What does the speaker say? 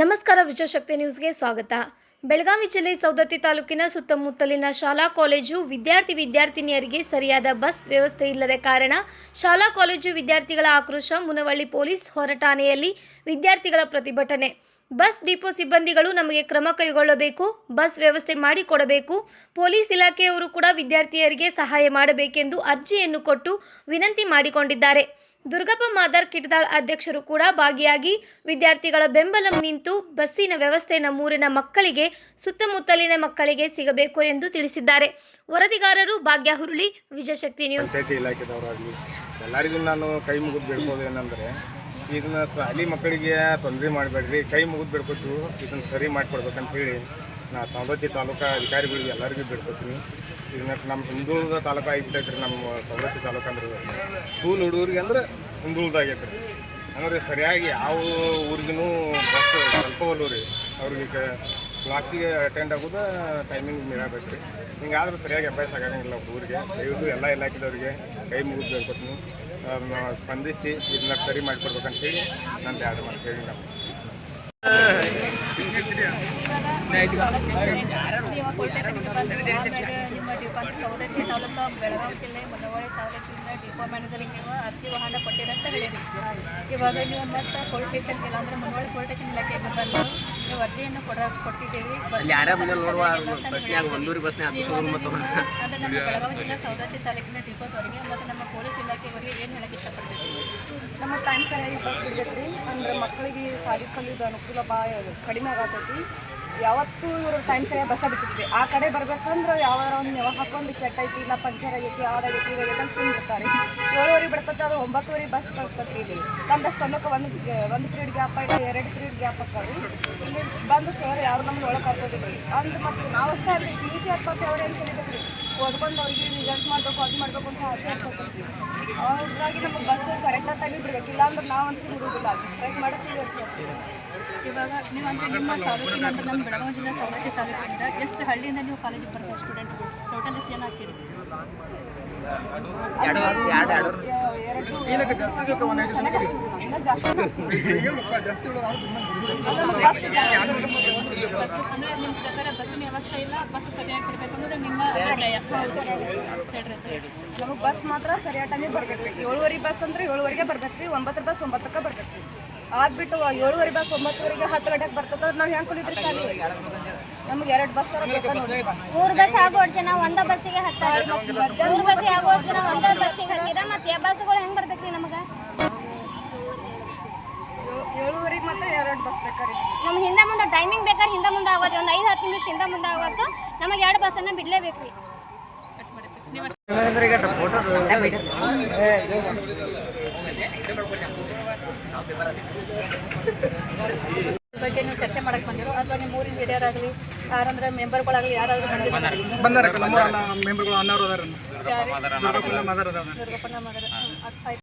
ನಮಸ್ಕಾರ ವಿಜಯಶಕ್ತಿ ನ್ಯೂಸ್ಗೆ ಸ್ವಾಗತ. ಬೆಳಗಾವಿ ಜಿಲ್ಲೆ ಸೌದತ್ತಿ ತಾಲೂಕಿನ ಸುತ್ತಮುತ್ತಲಿನ ಶಾಲಾ ಕಾಲೇಜು ವಿದ್ಯಾರ್ಥಿ ವಿದ್ಯಾರ್ಥಿನಿಯರಿಗೆ ಸರಿಯಾದ ಬಸ್ ವ್ಯವಸ್ಥೆ ಇಲ್ಲದ ಕಾರಣ ಶಾಲಾ ಕಾಲೇಜು ವಿದ್ಯಾರ್ಥಿಗಳ ಆಕ್ರೋಶ, ಮುನವಳ್ಳಿ ಪೊಲೀಸ್ ಹೊರಠಾಣೆಯಲ್ಲಿ ವಿದ್ಯಾರ್ಥಿಗಳ ಪ್ರತಿಭಟನೆ. ಬಸ್ ಡಿಪೋ ಸಿಬ್ಬಂದಿಗಳು ನಮಗೆ ಕ್ರಮ ಕೈಗೊಳ್ಳಬೇಕು, ಬಸ್ ವ್ಯವಸ್ಥೆ ಮಾಡಿಕೊಡಬೇಕು, ಪೊಲೀಸ್ ಇಲಾಖೆಯವರು ಕೂಡ ವಿದ್ಯಾರ್ಥಿಯರಿಗೆ ಸಹಾಯ ಮಾಡಬೇಕೆಂದು ಅರ್ಜಿಯನ್ನು ಕೊಟ್ಟು ವಿನಂತಿ ಮಾಡಿಕೊಂಡಿದ್ದಾರೆ. ದುರ್ಗಪ್ಪ ಮಾದರ್ ಕಿಟದಾಳ್ ಅಧ್ಯಕ್ಷರು ಕೂಡ ಭಾಗಿಯಾಗಿ ವಿದ್ಯಾರ್ಥಿಗಳ ಬೆಂಬಲ ನಿಂತು ಬಸ್ಸಿನ ವ್ಯವಸ್ಥೆ ನಮ್ಮೂರಿನ ಮಕ್ಕಳಿಗೆ, ಸುತ್ತಮುತ್ತಲಿನ ಮಕ್ಕಳಿಗೆ ಸಿಗಬೇಕು ಎಂದು ತಿಳಿಸಿದ್ದಾರೆ. ವರದಿಗಾರರು ಭಾಗ್ಯ ಹುರುಳಿ, ವಿಜಯಶಕ್ತಿ ನ್ಯೂಸ್. ಇಲಾಖೆದವರಾಗಲಿ, ಎಲ್ಲರಿಗೂ ನಾನು ಕೈ ಮುಗಿದು ಬಿಡ್ಬೋದು ಏನಂದರೆ, ಇದನ್ನ ಶಾಲಿ ಮಕ್ಕಳಿಗೆ ತೊಂದರೆ ಮಾಡಬೇಡ್ರಿ, ಕೈ ಮುಗಿದು ಬೇಡ್ಕೊತೀವಿ ಇದನ್ನು ಸರಿ ಮಾಡಿಕೊಡ್ಬೇಕಂತ ಹೇಳಿ ನಾ ಸವದತ್ತಿ ತಾಲೂಕು ಅಧಿಕಾರಿಗಳಿಗೆ ಎಲ್ಲರಿಗೂ ಬೇಡ್ಕೊತೀನಿ. ಇದನ್ನ ನಮ್ಮ ಹಿಂದುಳಿದ ತಾಲೂಕು ಆಗಿಬಿಟ್ಟೈತ್ರಿ ನಮ್ಮ ಸವದತ್ತಿ ತಾಲೂಕು ಅಂದ್ರೆ ಸ್ಕೂಲ್ ಹುಡುಗರಿಗೆ ಅಂದ್ರೆ ಹಿಂದುಳಿದಾಗೈತೆ ರೀ ಅಂದ್ರೆ ಸರಿಯಾಗಿ ಯಾವ ಊರಿಗೂ ಬಸ್ ಸ್ವಲ್ಪ ರೀ. ಅವ್ರಿಗೆ ಕ್ಲಾಸಿಗೆ ಅಟೆಂಡ್ ಆಗೋದು ಟೈಮಿಂಗ್ ಮೀರಾಗಬೇಕು ರೀ ಹಿಂಗಾದ್ರೆ ಸರಿಯಾಗಿ ಅಭ್ಯಾಸ ಆಗಂಗಿಲ್ಲ ಊರಿಗೆ. ದಯವಿಟ್ಟು ಎಲ್ಲ ಇಲಾಖೆದವರಿಗೆ ಕೈ ಮುಗಿದು ಬೇಕು ಸ್ಪಂದಿಸಿ, ಇದನ್ನ ಸರಿ ಮಾಡಿಕೊಡ್ಬೇಕಂತ ಹೇಳಿ ನಾನು ಎರಡು ಮಾತು ಹೇಳಿ ನಾವು ನೀವು ಪೊಲಿಟೆಕ್ನಿಕ್ ಬಂದು ಆಮೇಲೆ ನಿಮ್ಮ ಡಿಪೋ ಸೌದತ್ತಿ ತಾಲೂಕು ಬೆಳಗಾವಿ ಜಿಲ್ಲೆ ಮುನ್ನವಳ್ಳಿ ತಾಲೂಕಿನ ಡಿಪೋ ಮ್ಯಾನೇಜರ್ ಅರ್ಜಿ ವಾಹನ ಕೊಟ್ಟಿರಿ ಅಂತ ಹೇಳಿರಿ ಇವಾಗ ನೀವು ಮತ್ತೆ ಪೊಲೀಸ್ ಸ್ಟೇಷನ್ ಇಲ್ಲ ಅಂದ್ರೆ ಮುನ್ನವಳ್ಳಿ ಪೊಲೀಸ್ ಸ್ಟೇಷನ್ ಇಲಾಖೆಗೆ ಬಂದು ನೀವು ಅರ್ಜಿಯನ್ನು ಕೊಡ ಮತ್ತು ಅಂದ್ರೆ ನಮ್ಮ ಬೆಳಗಾವಿ ಜಿಲ್ಲೆ ಸೌದತ್ತಿ ತಾಲೂಕಿನ ನಮ್ಮ ಏನು ಹೇಳಕ್ಕೆ ನಮ್ಮ ಟೈಮ್ ಸರಿಯಾಗಿ ಬಸ್ ಸಿಗತ್ತೆ ಅಂದ್ರೆ ಮಕ್ಕಳಿಗೆ ಸಾಲಿ ಕಲಿಯೋದು ಅನುಕೂಲ ಭಾಳ ಕಡಿಮೆ ಆಗತೈತಿ. ಯಾವತ್ತೂ ಇವರು ಟೈಮ್ ಸರಿಯಾಗಿ ಬಸ್ಸ ಬಿಟ್ಟಿದ್ವಿ. ಆ ಕಡೆ ಬರ್ಬೇಕಂದ್ರೆ ಯಾವ ಒಂದು ನೆವ ಹಾಕೊಂಡು ಕೆಟ್ಟೈತಿ, ಇಲ್ಲ ಪಂಚರ್ ಆಗೈತಿ ಯಾವ್ದಾಗೈತಿ ಇವಾಗೈತೆ ಬಿಡ್ತಾರೆ. ಏಳುವರೆ ಬಿಡ್ತೈತೆ ಅದು ಒಂಬತ್ತುವರೆ ಬಸ್ ಕಳ್ಸ್ತೈತಿ ಇಲ್ಲಿ. ನಮ್ದಷ್ಟು ಅನ್ನೋಕೆ ಒಂದು ಒಂದು ಪೀರಿಯಡ್ ಗ್ಯಾಪ್ ಇಲ್ಲ ಎರಡು ಪೀರಿಯಡ್ ಗ್ಯಾಪ್ ಆಗ್ತಾವೆ. ಇಲ್ಲಿ ಬಂದು ಸರ್ ಯಾರು ನಮ್ಗೆ ಒಳಗೆ ಹಾಕೋದಿಲ್ಲ. ಅಂದ್ರೆ ಮತ್ತೆ ಅಷ್ಟೇ ಅಲ್ಲಿ ಪಿ ಯು ಸಿ ಅವ್ರು ಏನು ಕಲಿಬೇಕ್ರಿ ಓದ್ಕೊಂಡು ಅವ್ರಿಗೆ ರಿಸಲ್ಟ್ ಮಾಡಬೇಕು ಅದು ಮಾಡಬೇಕು ಅಂತ ಆಸೆ ಇರ್ತದೆ. ಹಾಗಾಗಿ ನಮಗೆ ಬಸ್ ಕರೆಕ್ಟಾಗಿ ಟೈಮಿಗೆ ಬಿಡ್ಬೇಕು ಇಲ್ಲಾಂದ್ರೆ ನಾವಂತೂ ಬಿಡುವುದಿಲ್ಲ ಸ್ಟ್ರೈಕ್ ಮಾಡ್ತೀವಿ ಇವಾಗ ನೀವು ಅಂದ್ರೆ ನಿಮ್ಮ ತಾಲೂಕಿನ ಅಂದ್ರೆ ನಮ್ಮ ಬೆಳಗಾವಿ ಜಿಲ್ಲೆ ಸವಲತ್ತಿ ತಾಲೂಕಿನಿಂದ ಎಷ್ಟು ಹಳ್ಳಿಯಿಂದ ನೀವು ಕಾಲೇಜಿಗೆ ಬರ್ತಾರೆ ಸ್ಟೂಡೆಂಟ್ಗಳು ಟೋಟಲ್ ಎಷ್ಟು ಜನ ಆಗ್ತೀರಿ? ಜಾಸ್ತಿ. ಬಸ್ ಅಂದ್ರೆ ನಿಮ್ಮ ಪ್ರಕಾರ ಬಸ್ಸಿನ ವ್ಯವಸ್ಥೆ ಇಲ್ಲ ಬಸ್ ಸರಿಯಾಗಿ ಅನ್ನೋದು ನಿಮ್ಮ ಅಭಿಪ್ರಾಯ? ನಮಗೆ ಬಸ್ ಮಾತ್ರ ಸರಿಯಾದ ಟೈಮಿಗೆ ಬರ್ಬೇಕು. ರೀ ಏಳುವರೆ ಬಸ್ ಅಂದ್ರೆ ಏಳುವರೆಗೆ ಬರ್ಬೇಕು ರೀ ಒಂಬತ್ತರ ಬಸ್ ಒಂಬತ್ತಕ್ಕೆ ಬರ್ಬೇಕು ರೀ. ಆಗ್ಬಿಟ್ಟು ಏಳುವರೆ ಬಸ್ ಒಂಬತ್ತುವರೆಗೆ ಹತ್ತು ಗಂಟೆಗೆ ಬರ್ತದೆ ನಾವು ಹೆಂಗೆ ಕುಳಿದ್ರಿ ಸಾಲಿ? ನಮ್ಗೆ ಎರಡು ಬಸ್ ಮೂರು ಬಸ್ ಆಗೋಡ್ ಜನ ಒಂದ ಬಸ್ಸಿಗೆ ಹತ್ತಾರ ಮೂರು ಬಸ್ ಆಗೋಡ್ ಜನ ಒಂದ ಬಸ್ಸಿಗೆ ಹತ್ತಿರ ಮತ್ತೆ ಬಸ್ಗಳು ಹೆಂಗ್ ಬರ್ಬೇಕ್ರಿ ನಮ್ಗೆ? ಏಳುವರೆಗೆ ಮಾತ್ರ ಎರಡು ಬಸ್ ಬೇಕಾರಿ ನಮ್ ಹಿಂದ ಮುಂದೆ ಟೈಮಿಂಗ್ ಬೇಕಾದ್ರೆ ಹಿಂದ ಮುಂದೆ ಆಗೋದು ಒಂದು ಐದು ಹತ್ತು ನಿಮಿಷ ಹಿಂದ ಮುಂದೆ ಆವತ್ತು ನಮಗೆ ಎರಡು ಬಸ್ಸನ್ನ ಬಿಡ್ಲೇಬೇಕ್ರಿ. ಬಗ್ಗೆ ನೀವು ಚರ್ಚೆ ಮಾಡಕ್ಕೆ ಬಂದಿರೋ ಅಥವಾ ನಿಮ್ಮ ಊರಿನ ಹಿರಿಯರಾಗಲಿ ಯಾರಂದ್ರೆ ಮೆಂಬರ್ಗಳಾಗಲಿ ಯಾರಾದರೂ ಬಂದಿದ್ದಾರೆ ಬಂದಾರ. ನಮ್ಮ ಮೆಂಬರ್ಗಳು ಅನ್ನೋರು ಅದಾರ ಮದರ್.